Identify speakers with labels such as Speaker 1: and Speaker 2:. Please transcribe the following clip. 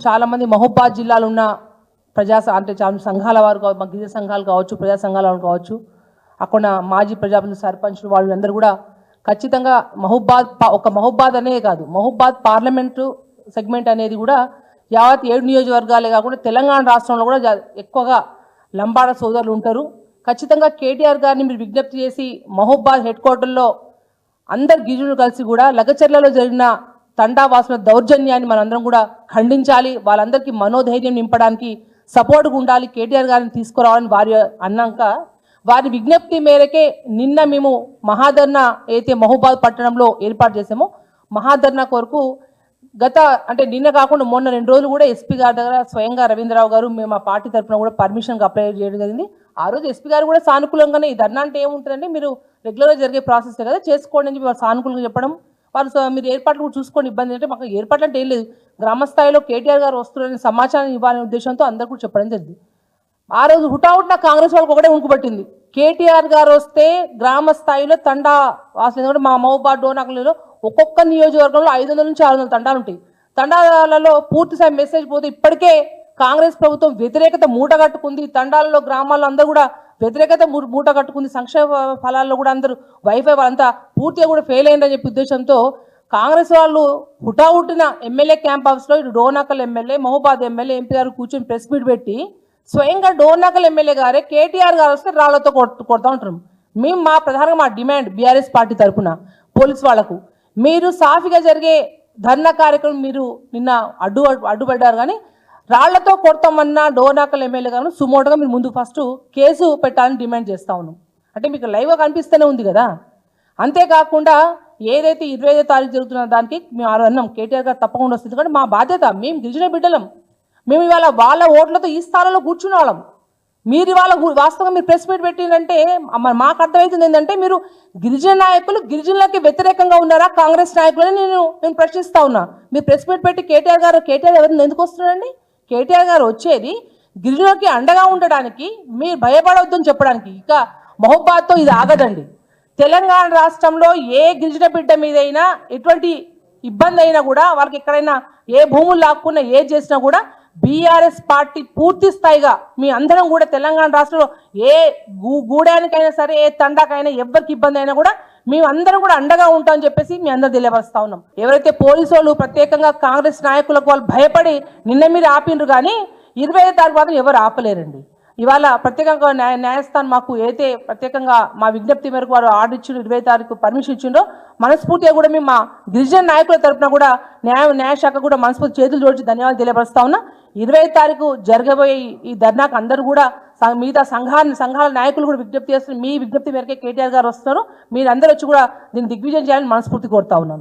Speaker 1: చాలా మంది మహబూబాద్ జిల్లాలో ఉన్న ప్రజా అంటే చాలా సంఘాల వారు కావచ్చు గిరిజన సంఘాలు కావచ్చు ప్రజా సంఘాల వారు కావచ్చు అక్కడ మాజీ ప్రజాపతి సర్పంచులు వాళ్ళు అందరూ కూడా ఖచ్చితంగా మహబూబాద్ ఒక మహబూబాద్ అనే కాదు మహబూబాద్ పార్లమెంటు సెగ్మెంట్ అనేది కూడా యావత్ ఏడు నియోజకవర్గాలే కాకుండా తెలంగాణ రాష్ట్రంలో కూడా ఎక్కువగా లంబాడ సోదరులు ఉంటారు. ఖచ్చితంగా కేటీఆర్ గారిని మీరు విజ్ఞప్తి చేసి మహబూబాద్ హెడ్ క్వార్టర్లో అందరు గిరిజనులు కలిసి కూడా లగచర్లలో జరిగిన తండావాసుల దౌర్జన్యాన్ని మనందరం కూడా ఖండించాలి. వాళ్ళందరికీ మనోధైర్యం నింపడానికి సపోర్ట్గా ఉండాలి. కేటీఆర్ గారిని తీసుకురావాలని వారి అన్నాక వారి విజ్ఞప్తి మేరకే నిన్న మేము మహాధర్ణ అయితే మహబూబాద్ పట్టణంలో ఏర్పాటు చేసామో మహాధర్ణ కొరకు గత అంటే నిన్న కాకుండా మొన్న రెండు రోజులు కూడా ఎస్పీ గారి దగ్గర స్వయంగా రవీంద్రరావు గారు మేము ఆ పార్టీ తరఫున కూడా పర్మిషన్కి అప్లై చేయడం జరిగింది. ఆ రోజు ఎస్పీ గారు కూడా సానుకూలంగానే ఈ ధర్నా అంటే ఏముంటుందంటే మీరు రెగ్యులర్గా జరిగే ప్రాసెస్ కదా? చేసుకోండి అని చెప్పి సానుకూలంగా చెప్పడం వాళ్ళు మీరు ఏర్పాట్లు కూడా చూసుకోండి ఇబ్బంది అంటే మాకు ఏర్పాట్లు అంటే ఏం లేదు. గ్రామ స్థాయిలో కేటీఆర్ గారు వస్తున్నారని సమాచారం ఇవ్వాలనే ఉద్దేశంతో అందరు కూడా చెప్పడం జరిగింది. ఆ రోజు హుటాహుట్న కాంగ్రెస్ వాళ్ళకి ఒకటే ఉనుకుపట్టింది కేటీఆర్ గారు వస్తే గ్రామ స్థాయిలో తండా వాసన ఎందుకంటే మా మహబాద్ డోనాకలలో ఒక్కొక్క నియోజకవర్గంలో ఐదు వందల నుంచి ఆరు వందల తండాలు ఉంటాయి. తండాలలో పూర్తి స్థాయి మెసేజ్ పోతే ఇప్పటికే కాంగ్రెస్ ప్రభుత్వం వ్యతిరేకత మూటగట్టుకుంది తండాలలో గ్రామాల్లో అందరూ కూడా వ్యతిరేకత మూట కట్టుకుంది. సంక్షేమ ఫలాల్లో కూడా అందరూ వైఫై వాళ్ళంతా పూర్తిగా కూడా ఫెయిల్ అయిందని చెప్పి ఉద్దేశంతో కాంగ్రెస్ వాళ్ళు హుటాహుటిన ఎమ్మెల్యే క్యాంప్ హౌస్లో ఇటు Dornakal MLA Mahabad MLA MP గారు కూర్చొని ప్రెస్ మీట్ పెట్టి స్వయంగా డోర్నాకల్ ఎమ్మెల్యే గారే కేటీఆర్ గారు వస్తే రాళ్ళతో కొట్టు కొడతా ఉంటారు. మేము మా ప్రధానంగా మా డిమాండ్ బీఆర్ఎస్ పార్టీ తరఫున పోలీస్ వాళ్ళకు మీరు సాఫీగా జరిగే ధర్నా కార్యక్రమం మీరు నిన్న అడ్డు అడ్డుపడ్డారు కానీ రాళ్ళతో కొడతామన్న డోర్నాకల్ ఎమ్మెల్యే గారు సుమోటోగా మీరు ముందు ఫస్ట్ కేసు పెట్టాలని డిమాండ్ చేస్తా ఉన్నాం. అంటే మీకు లైవ్గా కనిపిస్తూనే ఉంది కదా. అంతేకాకుండా ఏదైతే ఇరవై ఐదో తారీఖు జరుగుతున్న దానికి మేము ఆ అన్నాం కేటీఆర్ గారు తప్పకుండా వస్తుంది. కానీ మా బాధ్యత మేము గిరిజన బిడ్డలం. మేము ఇవాళ వాళ్ళ ఓట్లతో ఈ స్థానంలో కూర్చున్న వాళ్ళం. మీరు ఇవాళ వాస్తవంగా మీరు ప్రెస్ మీట్ పెట్టిందంటే మాకు అర్థమవుతుంది ఏంటంటే మీరు గిరిజన నాయకులు గిరిజనులకి వ్యతిరేకంగా ఉన్నారా కాంగ్రెస్ నాయకులని నేను నేను ప్రశ్నిస్తా ఉన్నా. మీరు ప్రెస్ మీట్ పెట్టి కేటీఆర్ గారు కేటీఆర్ ఎవరిని ఎందుకు వస్తున్నారండి? కేటీఆర్ గారు వచ్చేది గిరిజనులకి అండగా ఉండడానికి మీరు భయపడవద్దని చెప్పడానికి. ఇక మహబాద్తో ఇది ఆగదండి. తెలంగాణ రాష్ట్రంలో ఏ గిరిజన బిడ్డ మీదైనా ఎటువంటి ఇబ్బంది అయినా కూడా వాళ్ళకి ఎక్కడైనా ఏ భూములు లాక్కున్నా ఏ చేసినా కూడా బీఆర్ఎస్ పార్టీ పూర్తి స్థాయిగా మీ అందరం కూడా తెలంగాణ రాష్ట్రంలో ఏ గూ గూడానికైనా సరే ఏ తండాకైనా ఎవరికి ఇబ్బంది అయినా కూడా మేము కూడా అండగా ఉంటామని చెప్పేసి మీ అందరూ తెలియపరుస్తా ఉన్నాం. ఎవరైతే పోలీసు వాళ్ళు ప్రత్యేకంగా కాంగ్రెస్ నాయకులకు వాళ్ళు భయపడి నిన్న మీద ఆపిండ్రు కానీ ఇరవై ఐదు తారీఖు మాత్రం ఎవరు ఆపలేరండి. ఇవాళ ప్రత్యేకంగా న్యాయ న్యాయస్థానం మాకు అయితే ప్రత్యేకంగా మా విజ్ఞప్తి మేరకు వారు ఆర్డర్ ఇచ్చిండో ఇరవై తారీఖు పర్మిషన్ ఇచ్చిండో మనస్ఫూర్తిగా కూడా మేము మా గిరిజన నాయకుల తరపున కూడా న్యాయ న్యాయశాఖ కూడా మనస్ఫూర్తి చేతులు జోడించి ధన్యవాదాలు తెలియపరుస్తా ఉన్నా. ఇరవై తారీఖు జరగబోయే ఈ- ధర్నాకు అందరూ కూడా మిగతా సంఘాన్ని సంఘాల నాయకులు కూడా విజ్ఞప్తి చేస్తున్నారు. మీ విజ్ఞప్తి మేరకే కేటీఆర్ గారు వస్తున్నారు. మీరు అందరూ వచ్చి కూడా దీన్ని దిగ్విజయం చేయాలని మనస్ఫూర్తి కోరుతా ఉన్నాను.